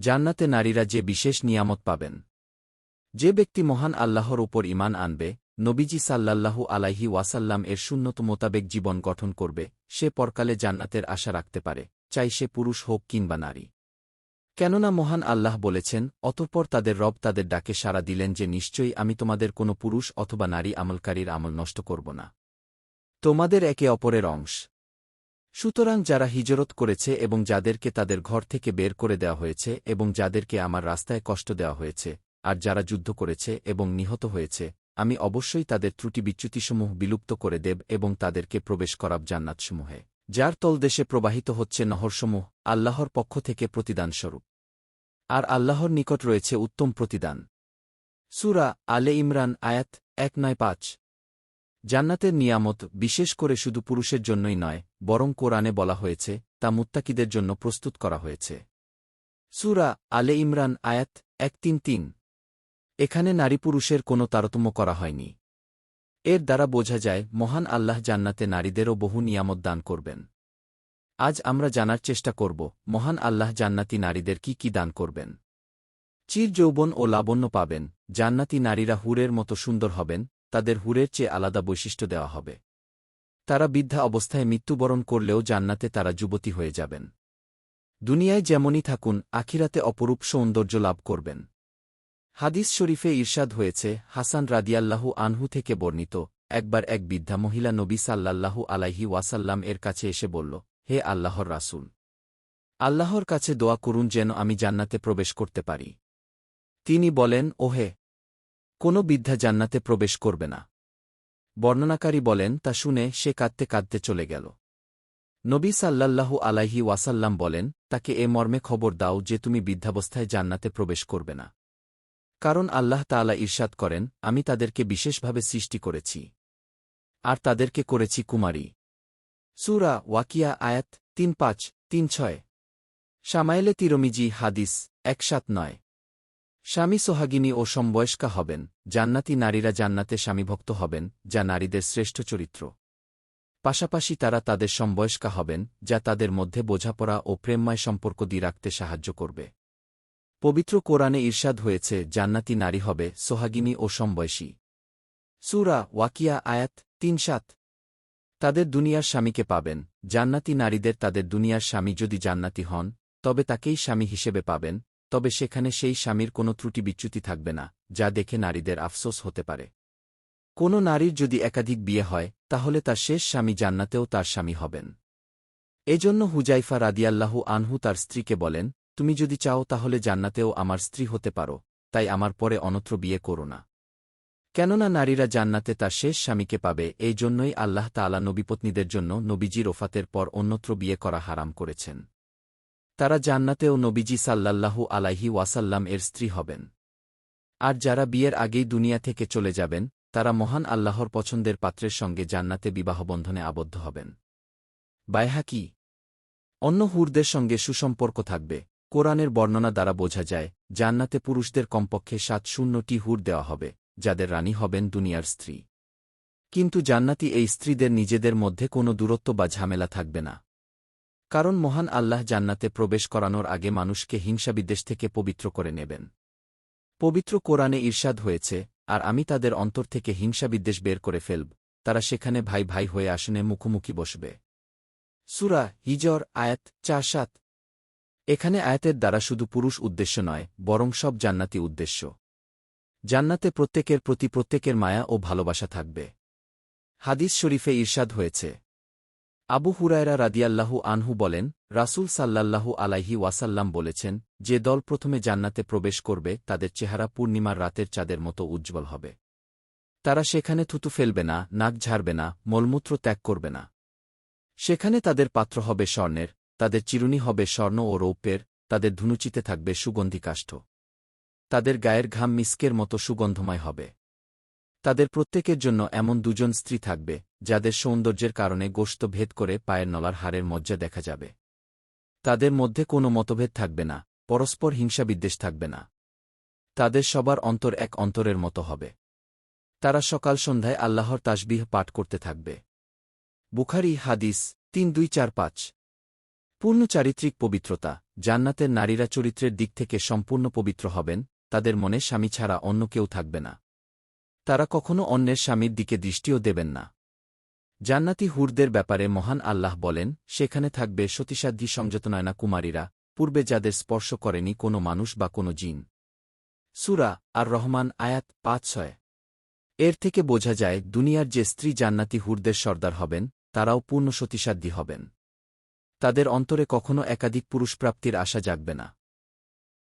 জান্নাতে নারীরা যে বিশেষ নিয়ামত পাবেন। যে ব্যক্তি মহান আল্লাহর উপর ইমান আনবে, নবীজি সাল্লাল্লাহু আলাইহি ওয়াসাল্লাম এর শূন্যত মোতাবেক জীবন গঠন করবে, সে পরকালে জান্নাতের আশা রাখতে পারে, চাই সে পুরুষ হোক কিংবা নারী। কেননা মহান আল্লাহ বলেছেন, অতঃপর তাদের রব তাদের ডাকে সাড়া দিলেন যে নিশ্চয়ই আমি তোমাদের কোনো পুরুষ অথবা নারী আমলকারীর আমল নষ্ট করব না। তোমাদের একে অপরের অংশ। সুতরাং যারা হিজরত করেছে এবং যাদেরকে তাদের ঘর থেকে বের করে দেওয়া হয়েছে এবং যাদেরকে আমার রাস্তায় কষ্ট দেওয়া হয়েছে, আর যারা যুদ্ধ করেছে এবং নিহত হয়েছে, আমি অবশ্যই তাদের ত্রুটি বিচ্যুতিসমূহ বিলুপ্ত করে দেব এবং তাদেরকে প্রবেশ করাব জান্নাতসমূহে, যার তলদেশে প্রবাহিত হচ্ছে নহরসমূহ, আল্লাহর পক্ষ থেকে প্রতিদানস্বরূপ। আর আল্লাহর নিকট রয়েছে উত্তম প্রতিদান। সুরা আলে ইমরান আয়াত এক নয় পাঁচ। জান্নাতের নিয়ামত বিশেষ করে শুধু পুরুষের জন্যই নয়, বরং কোরআনে বলা হয়েছে, তা মুত্তাকিদের জন্য প্রস্তুত করা হয়েছে। সুরা আলে ইমরান আয়াত এক তিন তিন। এখানে নারী পুরুষের কোনো তারতম্য করা হয়নি। এর দ্বারা বোঝা যায়, মহান আল্লাহ জান্নাতে নারীদেরও বহু নিয়ামত দান করবেন। আজ আমরা জানার চেষ্টা করব, মহান আল্লাহ জান্নাতি নারীদের কি কি দান করবেন। চির যৌবন ও লাবণ্য পাবেন, জান্নাতি নারীরা হুরের মতো সুন্দর হবেন তাদের হুরের চেয়ে আলাদা বৈশিষ্ট্য দেওয়া হবে। তারা বৃদ্ধা অবস্থায় মৃত্যুবরণ করলেও জান্নাতে তারা যুবতী হয়ে যাবেন। দুনিয়ায় যেমনই থাকুন, আখিরাতে অপরূপ সৌন্দর্য লাভ করবেন। হাদিস শরীফে ঈর্ষাদ হয়েছে, হাসান রাদিয়াল্লাহু আনহু থেকে বর্ণিত, একবার এক বৃদ্ধা মহিলা নবী সাল্লাল্লাহু আলাইহি ওয়াসাল্লাম এর কাছে এসে বলল, হে আল্লাহর রাসূল! আল্লাহর কাছে দোয়া করুন যেন আমি জান্নাতে প্রবেশ করতে পারি। তিনি বলেন, ওহে কোনো বৃদ্ধা জান্নাতে প্রবেশ করবে না। বর্ণনাকারী বলেন, তা শুনে সে কাঁদতে কাঁদতে চলে গেল। নবী সাল্লাল্লাহু আলাইহি ওয়াসাল্লাম বলেন, তাকে এ মর্মে খবর দাও যে তুমি বৃদ্ধাবস্থায় জান্নাতে প্রবেশ করবে না। কারণ আল্লাহ তাআলা ঈর্ষাদ করেন, আমি তাদেরকে বিশেষভাবে সৃষ্টি করেছি। আর তাদেরকে করেছি কুমারী। সুরা ওয়াকিয়া আয়াত তিন পাঁচ, তিন ছয়। সামাইলে তিরমিজি হাদিস এক সাত নয়। স্বামী সোহাগিনী ও সমবয়স্কা হবেন, জান্নাতি নারীরা জান্নাতে স্বামীভক্ত হবেন, যা নারীদের শ্রেষ্ঠ চরিত্র। পাশাপাশি তারা তাদের সমবয়স্কা হবেন, যা তাদের মধ্যে বোঝাপড়া ও প্রেমময় সম্পর্ক দিয়ে রাখতে সাহায্য করবে। পবিত্র কোরআনে ঈর্ষাদ হয়েছে, জান্নাতি নারী হবে সোহাগিনী ও সমবয়সী। সুরা ওয়াকিয়া আয়াত তিন সাত। তাদের দুনিয়ার স্বামীকে পাবেন, জান্নাতি নারীদের তাদের দুনিয়ার স্বামী যদি জান্নাতি হন, তবে তাকেই স্বামী হিসেবে পাবেন তবে সেখানে সেই স্বামীর কোনো ত্রুটি বিচ্যুতি থাকবে না, যা দেখে নারীদের আফসোস হতে পারে। কোনো নারীর যদি একাধিক বিয়ে হয়, তাহলে তার শেষ স্বামী জান্নাতেও তার স্বামী হবেন। এজন্য হুজাইফা রাদিয়াল্লাহু আনহু তার স্ত্রীকে বলেন, তুমি যদি চাও তাহলে জান্নাতেও আমার স্ত্রী হতে পারো, তাই আমার পরে অনত্র বিয়ে করো না। কেননা নারীরা জান্নাতে তার শেষ স্বামীকে পাবে এই জন্যই আল্লাহ তালা নবীপত্নীদের জন্য নবীজির ওফাতের পর অন্যত্র বিয়ে করা হারাম করেছেন। তারা জান্নাতেও নবীজি সাল্লাল্লাহু আলাইহি ওয়াসাল্লাম এর স্ত্রী হবেন। আর যারা বিয়ের আগেই দুনিয়া থেকে চলে যাবেন, তারা মহান আল্লাহর পছন্দের পাত্রের সঙ্গে জান্নাতে বিবাহবন্ধনে আবদ্ধ হবেন। বায়হাকি অন্য হুরদের সঙ্গে সুসম্পর্ক থাকবে। কোরআনের বর্ণনা দ্বারা বোঝা যায়, জান্নাতে পুরুষদের কমপক্ষে সাত শূন্যটি হুর দেওয়া হবে, যাদের রানী হবেন দুনিয়ার স্ত্রী। কিন্তু জান্নাতি এই স্ত্রীদের নিজেদের মধ্যে কোনো দূরত্ব বা ঝামেলা থাকবে না। কারণ মহান আল্লাহ জান্নাতে প্রবেশ করানোর আগে মানুষকে হিংসাবিদ্বেষ থেকে পবিত্র করে নেবেন। পবিত্র কোরআনে ঈর্ষাদ হয়েছে, আর আমি তাদের অন্তর থেকে হিংসাবিদ্বেষ বের করে ফেলব, তারা সেখানে ভাই ভাই হয়ে আসনে মুখোমুখি বসবে। সুরা হিজর, আয়াত চার সাত। এখানে আয়াতের দ্বারা শুধু পুরুষ উদ্দেশ্য নয়, বরং সব জান্নাতি উদ্দেশ্য। জান্নাতে প্রত্যেকের প্রতি প্রত্যেকের মায়া ও ভালোবাসা থাকবে। হাদিস শরীফে ঈর্ষাদ হয়েছে আবু হুরায়রা রাদিয়াল্লাহু আনহু বলেন, রাসূল সাল্লাল্লাহু আলাইহি ওয়াসাল্লাম বলেছেন, যে দল প্রথমে জান্নাতে প্রবেশ করবে, তাদের চেহারা পূর্ণিমার রাতের চাঁদের মতো উজ্জ্বল হবে। তারা সেখানে থুতু ফেলবে না, নাক ঝাড়বে না, মলমূত্র ত্যাগ করবে না। সেখানে তাদের পাত্র হবে স্বর্ণের, তাদের চিরুনি হবে স্বর্ণ ও রৌপ্যের, তাদের ধুনুচিতে থাকবে সুগন্ধি কাষ্ঠ। তাদের গায়ের ঘাম মিস্কের মতো সুগন্ধময় হবে। তাদের প্রত্যেকের জন্য এমন দুজন স্ত্রী থাকবে, যাদের সৌন্দর্যের কারণে গোস্ত ভেদ করে পায়ের নলার হারের মজ্জা দেখা যাবে। তাদের মধ্যে কোনো মতভেদ থাকবে না, পরস্পর হিংসাবিদ্বেষ থাকবে না। তাদের সবার অন্তর এক অন্তরের মতো হবে। তারা সকাল সন্ধ্যায় আল্লাহর তাসবিহ পাঠ করতে থাকবে। বুখারি হাদিস তিন দুই চার পাঁচ। পূর্ণ চারিত্রিক পবিত্রতা, জান্নাতের নারীরা চরিত্রের দিক থেকে সম্পূর্ণ পবিত্র হবেন, তাদের মনে স্বামী ছাড়া অন্য কেউ থাকবে না। তারা কখনো অন্যের স্বামীর দিকে দৃষ্টিও দেবেন না। জান্নাতি হুরদের ব্যাপারে মহান আল্লাহ বলেন, সেখানে থাকবে সতীসাধ্যী সংযতনয়না কুমারীরা, পূর্বে যাদের স্পর্শ করেনি কোনো মানুষ বা কোনো জিন। সুরা আর রহমান আয়াত পাঁচ, ছয়। এর থেকে বোঝা যায়, দুনিয়ার যে স্ত্রী জান্নাতি হুরদের সর্দার হবেন, তারাও পূর্ণ সতীসাধ্যী হবেন। তাদের অন্তরে কখনো একাধিক পুরুষপ্রাপ্তির আশা জাগবে না।